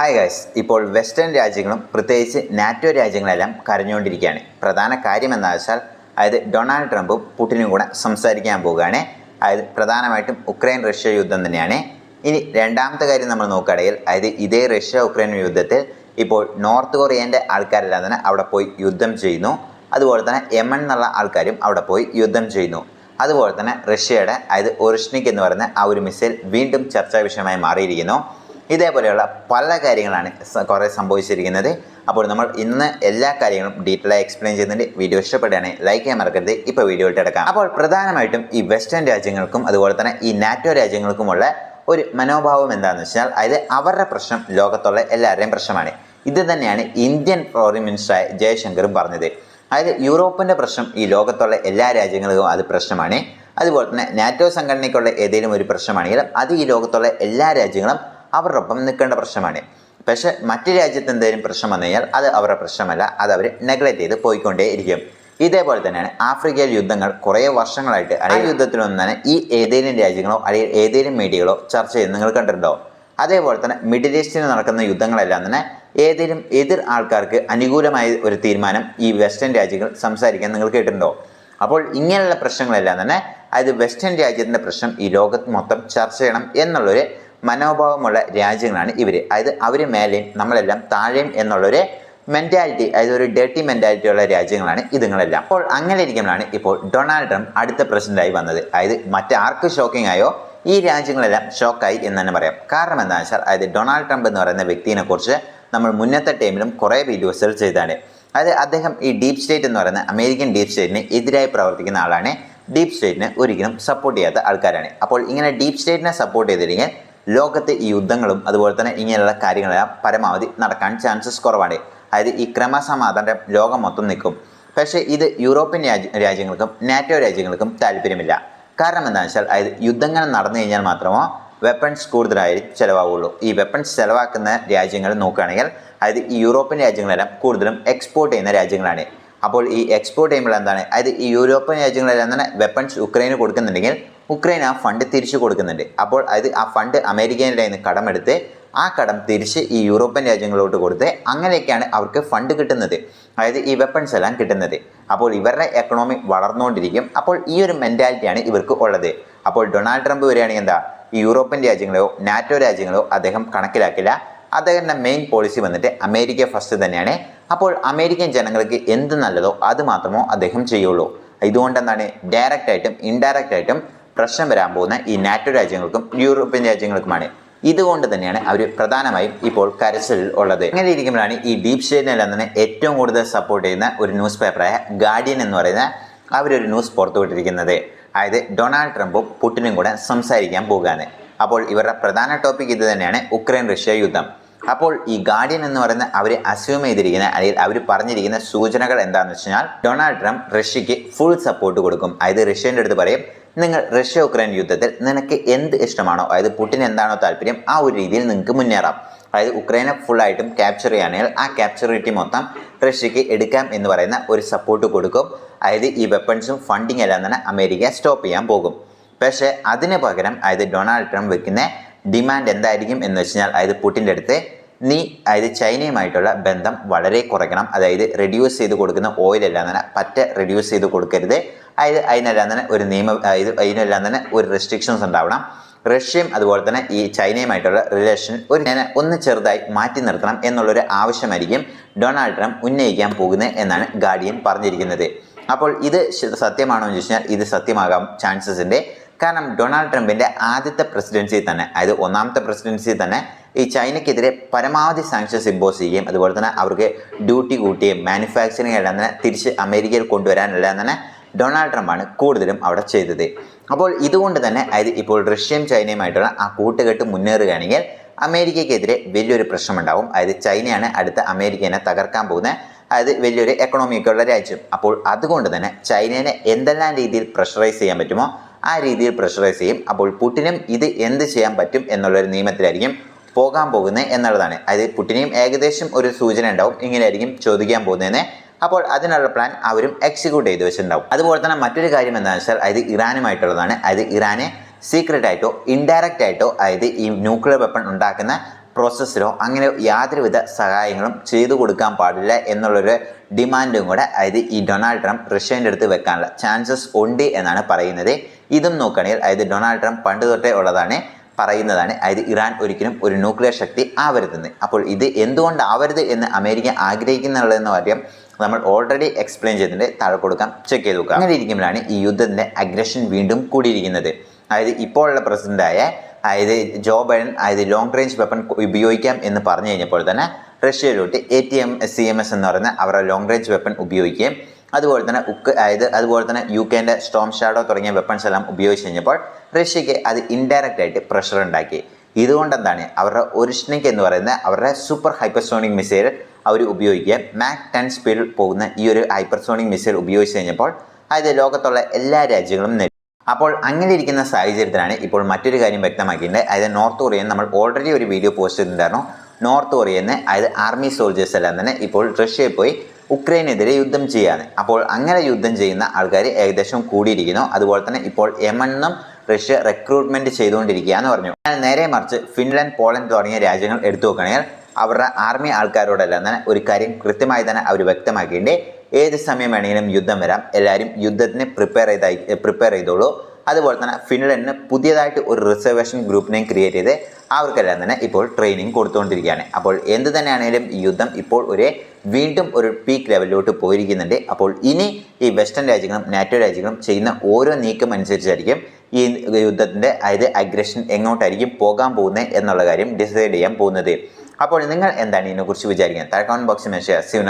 Hi guys ഇപ്പോൾ western രാജ്യങ്ങളും പ്രത്യേകിച്ച് നാറ്റോ രാജ്യങ്ങളെല്ലാം കരഞ്ഞുകൊണ്ടിരിക്കുകയാണ്. പ്രധാന കാര്യം എന്താ വെച്ചാൽ അതായത് ഡൊണാൾഡ് ട്രംപും പുടിനും കൂടെ സംസാരിക്കാൻ പോവുകയാണ്. അതായത് പ്രധാനമായിട്ടും ഉക്രൈൻ റഷ്യ യുദ്ധം തന്നെയാണ്. ഇനി രണ്ടാമത്തെ കാര്യം നമ്മൾ നോക്കുകയാണെങ്കിൽ അതായത് ഇതേ റഷ്യ ഉക്രൈൻ യുദ്ധത്തിൽ ഇപ്പോൾ നോർത്ത് കൊറിയേന്റെ ആൾക്കാരെല്ലാം തന്നെ അവിടെ പോയി യുദ്ധം ചെയ്യുന്നു. അതുപോലെ തന്നെ യമൻ എന്നുള്ള ആൾക്കാരും അവിടെ പോയി യുദ്ധം ചെയ്യുന്നു. അതുപോലെ തന്നെ റഷ്യയുടെ അതായത് ഒറിഷ്നിക് എന്ന് പറയുന്ന ആ ഒരു മിസൈൽ വീണ്ടും ചർച്ചാ വിഷയമായി മാറിയിരിക്കുന്നു. ഇതേപോലെയുള്ള പല കാര്യങ്ങളാണ് കുറേ സംഭവിച്ചിരിക്കുന്നത്. അപ്പോൾ നമ്മൾ ഇന്ന് എല്ലാ കാര്യങ്ങളും ഡീറ്റെയിൽ ആയി എക്സ്പ്ലെയിൻ ചെയ്യുന്നുണ്ട്. വീഡിയോ ഇഷ്ടപ്പെടുകയാണെങ്കിൽ ലൈക്ക് ചെയ്യാൻ മറക്കരുത്. ഇപ്പോൾ വീഡിയോ ഇട്ടെടുക്കാം അപ്പോൾ പ്രധാനമായിട്ടും ഈ വെസ്റ്റേൺ രാജ്യങ്ങൾക്കും അതുപോലെ തന്നെ ഈ നാറ്റോ രാജ്യങ്ങൾക്കുമുള്ള ഒരു മനോഭാവം എന്താണെന്ന് വെച്ചാൽ അതായത് അവരുടെ പ്രശ്നം ലോകത്തുള്ള എല്ലാവരുടെയും പ്രശ്നമാണ്. ഇത് തന്നെയാണ് ഇന്ത്യൻ ഫോറിൻ മിനിസ്റ്ററായ ജയശങ്കറും പറഞ്ഞത്. അതായത് യൂറോപ്പിന്റെ പ്രശ്നം ഈ ലോകത്തുള്ള എല്ലാ രാജ്യങ്ങൾക്കും അത് പ്രശ്നമാണ്. അതുപോലെ തന്നെ നാറ്റോ സംഘടനയ്ക്കുള്ള ഏതെങ്കിലും ഒരു പ്രശ്നമാണെങ്കിലും അത് ഈ ലോകത്തുള്ള എല്ലാ രാജ്യങ്ങളും അവരുടെ ഒപ്പം നിൽക്കേണ്ട പ്രശ്നമാണ്. പക്ഷേ മറ്റു രാജ്യത്ത് എന്തെങ്കിലും പ്രശ്നം വന്നു കഴിഞ്ഞാൽ അത് അവരുടെ പ്രശ്നമല്ല. അത് അവർ നെഗ്ലക്റ്റ് ചെയ്ത് പോയിക്കൊണ്ടേ ഇരിക്കും ഇതേപോലെ തന്നെയാണ് ആഫ്രിക്കയിൽ യുദ്ധങ്ങൾ കുറേ വർഷങ്ങളായിട്ട് ആ യുദ്ധത്തിലൊന്നും തന്നെ ഈ ഏതെങ്കിലും രാജ്യങ്ങളോ അല്ലെങ്കിൽ ഏതെങ്കിലും മീഡിയകളോ ചർച്ച ചെയ്യുന്നത് നിങ്ങൾ കണ്ടിട്ടുണ്ടോ? അതേപോലെ തന്നെ മിഡിൽ ഈസ്റ്റിൽ നടക്കുന്ന യുദ്ധങ്ങളെല്ലാം തന്നെ ഏതെങ്കിലും എതിർ ആൾക്കാർക്ക് അനുകൂലമായ ഒരു തീരുമാനം ഈ വെസ്റ്റേൺ രാജ്യങ്ങൾ സംസാരിക്കാൻ നിങ്ങൾ കേട്ടിട്ടുണ്ടോ? അപ്പോൾ ഇങ്ങനെയുള്ള പ്രശ്നങ്ങളെല്ലാം തന്നെ അതായത് വെസ്റ്റേൺ രാജ്യത്തിന്റെ പ്രശ്നം ഈ ലോകത്ത് മൊത്തം ചർച്ച ചെയ്യണം എന്നുള്ളൊരു മനോഭാവമുള്ള രാജ്യങ്ങളാണ് ഇവർ അതായത് അവർ മേലെയും നമ്മളെല്ലാം താഴെയും എന്നുള്ളൊരു മെന്റാലിറ്റി അതായത് ഒരു ഡേർട്ടി മെന്റാലിറ്റി ഉള്ള രാജ്യങ്ങളാണ് ഇതുങ്ങളെല്ലാം. അപ്പോൾ അങ്ങനെ ഇരിക്കുമ്പോഴാണ് ഇപ്പോൾ ഡൊണാൾഡ് ട്രംപ് അടുത്ത പ്രസിഡന്റായി വന്നത്. അതായത് മറ്റാർക്ക് ഷോക്കിംഗ് ആയോ? ഈ രാജ്യങ്ങളെല്ലാം ഷോക്കായി എന്ന് തന്നെ പറയാം. കാരണം എന്താണെന്ന് വെച്ചാൽ അതായത് ഡൊണാൾഡ് ട്രംപ് എന്ന് പറയുന്ന വ്യക്തിയെ കുറിച്ച് നമ്മൾ മുന്നത്തെ ടൈമിലും കുറേ വീഡിയോസുകൾ ചെയ്താണ്. അതായത് അദ്ദേഹം ഈ ഡീപ് സ്റ്റേറ്റ് എന്ന് പറയുന്ന അമേരിക്കൻ ഡീപ് സ്റ്റേറ്റിന് എതിരായി പ്രവർത്തിക്കുന്ന ആളാണ്. ഡീപ് സ്റ്റേറ്റിനെ ഒരിക്കലും സപ്പോർട്ട് ചെയ്യാത്ത ആൾക്കാരാണ്. അപ്പോൾ ഇങ്ങനെ ഡീപ് സ്റ്റേറ്റിനെ സപ്പോർട്ട് ചെയ്തില്ലെങ്കിൽ ലോകത്തെ ഈ യുദ്ധങ്ങളും അതുപോലെ തന്നെ ഇങ്ങനെയുള്ള കാര്യങ്ങളെല്ലാം പരമാവധി നടക്കാൻ ചാൻസസ് കുറവാണ്. അതായത് ഈ ക്രമസമാധാനം ലോകം മൊത്തം നിൽക്കും. പക്ഷേ ഇത് യൂറോപ്യൻ രാജ്യ രാജ്യങ്ങൾക്കും നാറ്റോ രാജ്യങ്ങൾക്കും താല്പര്യമില്ല. കാരണം എന്താണെന്ന് വെച്ചാൽ അതായത് യുദ്ധങ്ങൾ നടന്നു കഴിഞ്ഞാൽ മാത്രമോ വെപ്പൺസ് കൂടുതലായി ചിലവാകുള്ളൂ ഈ വെപ്പൺസ് ചിലവാക്കുന്ന രാജ്യങ്ങൾ നോക്കുകയാണെങ്കിൽ അതായത് ഈ യൂറോപ്യൻ രാജ്യങ്ങളെല്ലാം കൂടുതലും എക്സ്പോർട്ട് ചെയ്യുന്ന രാജ്യങ്ങളാണ്. അപ്പോൾ ഈ എക്സ്പോർട്ട് ചെയ്യുമ്പോൾ എന്താണ്? അതായത് ഈ യൂറോപ്യൻ രാജ്യങ്ങളെല്ലാം തന്നെ വെപ്പൺസ് ഉക്രൈന് കൊടുക്കുന്നുണ്ടെങ്കിൽ ഉക്രൈൻ ആ ഫണ്ട് തിരിച്ചു കൊടുക്കുന്നുണ്ട്. അപ്പോൾ അത് ആ ഫണ്ട് അമേരിക്കയിലെ നിന്ന് കടമെടുത്ത് ആ കടം തിരിച്ച് ഈ യൂറോപ്യൻ രാജ്യങ്ങളോട്ട് കൊടുത്ത് അങ്ങനെയൊക്കെയാണ് അവർക്ക് ഫണ്ട് കിട്ടുന്നത്. അതായത് ഈ വെപ്പൺസ് എല്ലാം കിട്ടുന്നത്. അപ്പോൾ ഇവരുടെ എക്കണോമി വളർന്നുകൊണ്ടിരിക്കും. അപ്പോൾ ഈ ഒരു മെന്റാലിറ്റിയാണ് ഇവർക്ക് ഉള്ളത്. അപ്പോൾ ഡൊണാൾഡ് ട്രംപ് വരികയാണെങ്കിൽ എന്താ? ഈ യൂറോപ്യൻ രാജ്യങ്ങളെയോ നാറ്റോ രാജ്യങ്ങളോ അദ്ദേഹം കണക്കിലാക്കില്ല. അദ്ദേഹത്തിന്റെ മെയിൻ പോളിസി വന്നിട്ട് അമേരിക്ക ഫസ്റ്റ് തന്നെയാണ്. അപ്പോൾ അമേരിക്കൻ ജനങ്ങൾക്ക് എന്ത് നല്ലതോ അത് മാത്രമോ അദ്ദേഹം ചെയ്യുള്ളൂ. ഇതുകൊണ്ട് എന്താണ് ഇൻഡയറക്റ്റായിട്ടും പ്രശ്നം വരാൻ പോകുന്ന ഈ നാറ്റോ രാജ്യങ്ങൾക്കും യൂറോപ്യൻ രാജ്യങ്ങൾക്കുമാണ്. ഇതുകൊണ്ട് തന്നെയാണ് അവർ പ്രധാനമായും ഇപ്പോൾ കരച്ചിൽ ഉള്ളത്. അങ്ങനെ ഇരിക്കുമ്പോഴാണ് ഈ ഡീപ് സ്റ്റേറ്റിനെല്ലാം തന്നെ ഏറ്റവും കൂടുതൽ സപ്പോർട്ട് ചെയ്യുന്ന ഒരു ന്യൂസ് പേപ്പറായ ഗാർഡിയൻ എന്ന് പറയുന്ന അവരൊരു ന്യൂസ് പുറത്തുവിട്ടിരിക്കുന്നത്. അതായത് ഡൊണാൾഡ് ട്രംപും പുടിനും കൂടെ സംസാരിക്കാൻ പോകുകയാണ് അപ്പോൾ ഇവരുടെ പ്രധാന ടോപ്പിക് ഇത് തന്നെയാണ് ഉക്രൈൻ റഷ്യ യുദ്ധം. അപ്പോൾ ഈ ഗാർഡിയൻ എന്ന് പറയുന്ന അവർ അസ്യൂം ചെയ്തിരിക്കുന്ന അല്ലെങ്കിൽ അവർ പറഞ്ഞിരിക്കുന്ന സൂചനകൾ എന്താണെന്ന് വെച്ച് കഴിഞ്ഞാൽ ഡൊണാൾഡ് ട്രംപ് റഷ്യക്ക് ഫുൾ സപ്പോർട്ട് കൊടുക്കും. അതായത് റഷ്യന്റെ അടുത്ത് പറയും നിങ്ങൾ റഷ്യ ഉക്രൈൻ യുദ്ധത്തിൽ നിനക്ക് എന്ത് ഇഷ്ടമാണോ? അതായത് പുടിന് എന്താണോ താല്പര്യം ആ ഒരു രീതിയിൽ നിങ്ങൾക്ക് മുന്നേറാം. അതായത് ഉക്രൈനെ ഫുള്ളായിട്ടും ക്യാപ്ചർ ചെയ്യുകയാണെങ്കിൽ ആ ക്യാപ്ചറിറ്റി മൊത്തം റഷ്യക്ക് എടുക്കാം എന്ന് പറയുന്ന ഒരു സപ്പോർട്ട് കൊടുക്കും. അതായത് ഈ വെപ്പൺസും ഫണ്ടിങ് എല്ലാം തന്നെ അമേരിക്ക സ്റ്റോപ്പ് ചെയ്യാൻ പോകും. പക്ഷേ അതിന് പകരം അതായത് ഡൊണാൾഡ് ട്രംപ് വെക്കുന്ന ഡിമാൻഡ് എന്തായിരിക്കും എന്ന് വെച്ച് കഴിഞ്ഞാൽ അതായത് പുട്ടിന്റെ അടുത്ത് നീ അതായത് ചൈനയുമായിട്ടുള്ള ബന്ധം വളരെ കുറയ്ക്കണം. അതായത് റെഡ്യൂസ് ചെയ്ത് കൊടുക്കുന്ന ഓയിലെല്ലാം തന്നെ പറ്റ റെഡ്യൂസ് ചെയ്ത് കൊടുക്കരുത്. അതായത് അതിനെല്ലാം തന്നെ ഒരു നിയമം അതായത് അതിനെല്ലാം തന്നെ ഒരു റെസ്ട്രിക്ഷൻസ് ഉണ്ടാവണം. റഷ്യയും അതുപോലെ തന്നെ ഈ ചൈനയുമായിട്ടുള്ള റിലേഷൻ ഒരു ഒന്ന് ചെറുതായി മാറ്റി നിർത്തണം എന്നുള്ളൊരു ആവശ്യമായിരിക്കും ഡൊണാൾഡ് ട്രംപ് ഉന്നയിക്കാൻ പോകുന്നത് എന്നാണ് ഗാർഡിയൻ പറഞ്ഞിരിക്കുന്നത്. അപ്പോൾ ഇത് സത്യമാണോ എന്ന് ചോദിച്ചാൽ ഇത് സത്യമാകാം ചാൻസസ് ഉണ്ട് കാരണം ഡൊണാൾഡ് ട്രംപിന്റെ ആദ്യത്തെ പ്രസിഡൻസി തന്നെ അതായത് ഒന്നാമത്തെ പ്രസിഡൻസി തന്നെ ഈ ചൈനയ്ക്കെതിരെ പരമാവധി സാങ്ഷൻസ് ഇമ്പോസ് ചെയ്യുകയും അതുപോലെ തന്നെ അവർക്ക് ഡ്യൂട്ടി കൂട്ടുകയും മാനുഫാക്ചറിങ് എല്ലാം തന്നെ തിരിച്ച് അമേരിക്കയിൽ കൊണ്ടുവരാനെല്ലാം തന്നെ ഡൊണാൾഡ് ട്രംപാണ് കൂടുതലും അവിടെ ചെയ്തത്. അപ്പോൾ ഇതുകൊണ്ട് തന്നെ അതായത് ഇപ്പോൾ റഷ്യയും ചൈനയുമായിട്ടുള്ള ആ കൂട്ടുകെട്ട് മുന്നേറുകയാണെങ്കിൽ അമേരിക്കയ്ക്കെതിരെ വലിയൊരു പ്രശ്നമുണ്ടാവും. അതായത് ചൈനയാണ് അടുത്ത അമേരിക്കനെ തകർക്കാൻ പോകുന്ന അതായത് വലിയൊരു എക്കണോമിക്കുള്ള രാജ്യം. അപ്പോൾ അതുകൊണ്ട് തന്നെ ചൈനയെ എന്തെല്ലാം രീതിയിൽ പ്രഷറൈസ് ചെയ്യാൻ പറ്റുമോ ആ രീതിയിൽ പ്രഷറൈസ് ചെയ്യും. അപ്പോൾ പുട്ടിനും ഇത് എന്ത് ചെയ്യാൻ പറ്റും എന്നുള്ളൊരു നിയമത്തിലായിരിക്കും പോകാൻ പോകുന്നത് എന്നുള്ളതാണ്. അതായത് പുട്ടിനെയും ഏകദേശം ഒരു സൂചന ഉണ്ടാവും. ഇങ്ങനെയായിരിക്കും ചോദിക്കാൻ പോകുന്നതെന്ന് അപ്പോൾ അതിനുള്ള പ്ലാൻ അവരും എക്സിക്യൂട്ട് ചെയ്ത് വെച്ചിട്ടുണ്ടാവും. അതുപോലെ തന്നെ മറ്റൊരു കാര്യം എന്താണെന്ന് വെച്ചാൽ അതായത് ഇറാനുമായിട്ടുള്ളതാണ്. അതായത് ഇറാനെ സീക്രട്ട് ആയിട്ടോ ഇൻഡയറക്റ്റ് ആയിട്ടോ അതായത് ഈ ന്യൂക്ലിയർ വെപ്പൺ ഉണ്ടാക്കുന്ന പ്രോസസ്സിലോ അങ്ങനെ യാതൊരുവിധ സഹായങ്ങളും ചെയ്തു കൊടുക്കാൻ പാടില്ല എന്നുള്ളൊരു ഡിമാൻഡും കൂടെ അതായത് ഈ ഡൊണാൾഡ് ട്രംപ് റഷ്യന്റെ അടുത്ത് വെക്കാനുള്ള ചാൻസസ് ഉണ്ട് എന്നാണ് പറയുന്നത്. ഇതും നോക്കുകയാണെങ്കിൽ അതായത് ഡൊണാൾഡ് ട്രംപ് പണ്ട് തൊട്ടേ ഉള്ളതാണ്. പറയുന്നതാണ്. അതായത് ഇറാൻ ഒരിക്കലും ഒരു ന്യൂക്ലിയർ ശക്തി ആവരുതെന്ന്. അപ്പോൾ ഇത് എന്തുകൊണ്ട് ആവരുത് എന്ന് അമേരിക്ക ആഗ്രഹിക്കുന്നുള്ളതെന്ന് പറയാം നമ്മൾ ഓൾറെഡി എക്സ്പ്ലെയിൻ ചെയ്തിട്ടുണ്ട്. താഴെ കൊടുക്കാം. ചെക്ക് ചെയ്ത് നോക്കാം. അങ്ങനെ ഇരിക്കുമ്പോഴാണ് ഈ യുദ്ധത്തിന്റെ അഗ്രഷൻ വീണ്ടും കൂടിയിരിക്കുന്നത്. അതായത് ഇപ്പോഴുള്ള പ്രസിഡന്റായ അതായത് ജോ ബൈഡൻ അതായത് ലോങ് റേഞ്ച് വെപ്പൺ ഉപയോഗിക്കാം എന്ന് പറഞ്ഞു കഴിഞ്ഞപ്പോൾ തന്നെ റഷ്യയിലോട്ട് A T M C M S എന്ന് പറയുന്ന അവരുടെ ലോങ് റേഞ്ച് വെപ്പൺ ഉപയോഗിക്കുകയും അതുപോലെ തന്നെ ഉക്ക് അതായത് അതുപോലെ തന്നെ യു കെന്റെ സ്റ്റോം ഷാഡോ തുടങ്ങിയ വെപ്പൺസ് എല്ലാം ഉപയോഗിച്ച് കഴിഞ്ഞപ്പോൾ റഷ്യക്ക് അത് ഇൻഡയറക്റ്റ് ആയിട്ട് പ്രഷർ ഉണ്ടാക്കി. ഇതുകൊണ്ട് എന്താണ് അവരുടെ ഒറിജിനിക് എന്ന് പറയുന്ന അവരുടെ സൂപ്പർ ഹൈപ്പർസോണിക് മിസൈൽ അവർ ഉപയോഗിക്കുക. മാക് ടെൻ സ്പീഡിൽ പോകുന്ന ഈ ഒരു ഹൈപ്പർസോണിക് മിസൈൽ ഉപയോഗിച്ച് കഴിഞ്ഞപ്പോൾ അതായത് ലോകത്തുള്ള എല്ലാ രാജ്യങ്ങളും നേടി അപ്പോൾ അങ്ങനെ ഇരിക്കുന്ന സാഹചര്യത്തിലാണ് ഇപ്പോൾ മറ്റൊരു കാര്യം വ്യക്തമാക്കിയിട്ടുണ്ട്. അതായത് നോർത്ത് കൊറിയൻ നമ്മൾ ഓൾറെഡി ഒരു വീഡിയോ പോസ്റ്റ് ചെയ്തിട്ടുണ്ടായിരുന്നു. നോർത്ത് കൊറിയന്ന് അതായത് ആർമി സോൾജേഴ്സ് എല്ലാം തന്നെ ഇപ്പോൾ റഷ്യയിൽ പോയി ഉക്രൈനെതിരെ യുദ്ധം ചെയ്യാണ്. അപ്പോൾ അങ്ങനെ യുദ്ധം ചെയ്യുന്ന ആൾക്കാർ ഏകദേശം കൂടിയിരിക്കുന്നു. അതുപോലെ തന്നെ ഇപ്പോൾ യമണ്ണും റഷ്യ റിക്രൂട്ട്മെന്റ് ചെയ്തുകൊണ്ടിരിക്കുകയെന്ന് പറഞ്ഞു. എന്നാൽ നേരെ മറിച്ച് ഫിൻലാൻഡ് പോളണ്ട് തുടങ്ങിയ രാജ്യങ്ങൾ എടുത്തു നോക്കുകയാണെങ്കിൽ അവരുടെ ആർമി ആൾക്കാരോടെല്ലാം തന്നെ ഒരു കാര്യം കൃത്യമായി തന്നെ അവർ വ്യക്തമാക്കിയിട്ടുണ്ട്. ഏത് സമയം വേണമെങ്കിലും യുദ്ധം വരാം. എല്ലാവരും യുദ്ധത്തിന് പ്രിപ്പയർ ചെയ്തായി പ്രിപ്പയർ ചെയ്തോളൂ. അതുപോലെ തന്നെ ഫിൻലൻഡിന് പുതിയതായിട്ട് ഒരു റിസർവേഷൻ ഗ്രൂപ്പിനെയും ക്രിയേറ്റ് ചെയ്ത് അവർക്കെല്ലാം തന്നെ ഇപ്പോൾ ട്രെയിനിങ് കൊടുത്തുകൊണ്ടിരിക്കുകയാണ്. അപ്പോൾ എന്ത് തന്നെയാണെങ്കിലും യുദ്ധം ഇപ്പോൾ ഒരു വീണ്ടും ഒരു പീക്ക് ലെവലിലോട്ട് പോയിരിക്കുന്നുണ്ട്. അപ്പോൾ ഇനി ഈ വെസ്റ്റേൺ രാജ്യങ്ങളും നാറ്റോ രാജ്യങ്ങളും ചെയ്യുന്ന ഓരോ നീക്കം അനുസരിച്ചായിരിക്കും ഈ യുദ്ധത്തിന്റെ അതായത് അഗ്രഷൻ എങ്ങോട്ടായിരിക്കും പോകാൻ പോകുന്നത് എന്നുള്ള കാര്യം ഡിസൈഡ് ചെയ്യാൻ പോകുന്നത്. അപ്പോൾ നിങ്ങൾ എന്താണ് ഇതിനെക്കുറിച്ച് വിചാരിക്കുന്നത്? താഴെ കമന്റ് ബോക്സിൽ മെൻഷൻ സ്റ്റുഡിയോ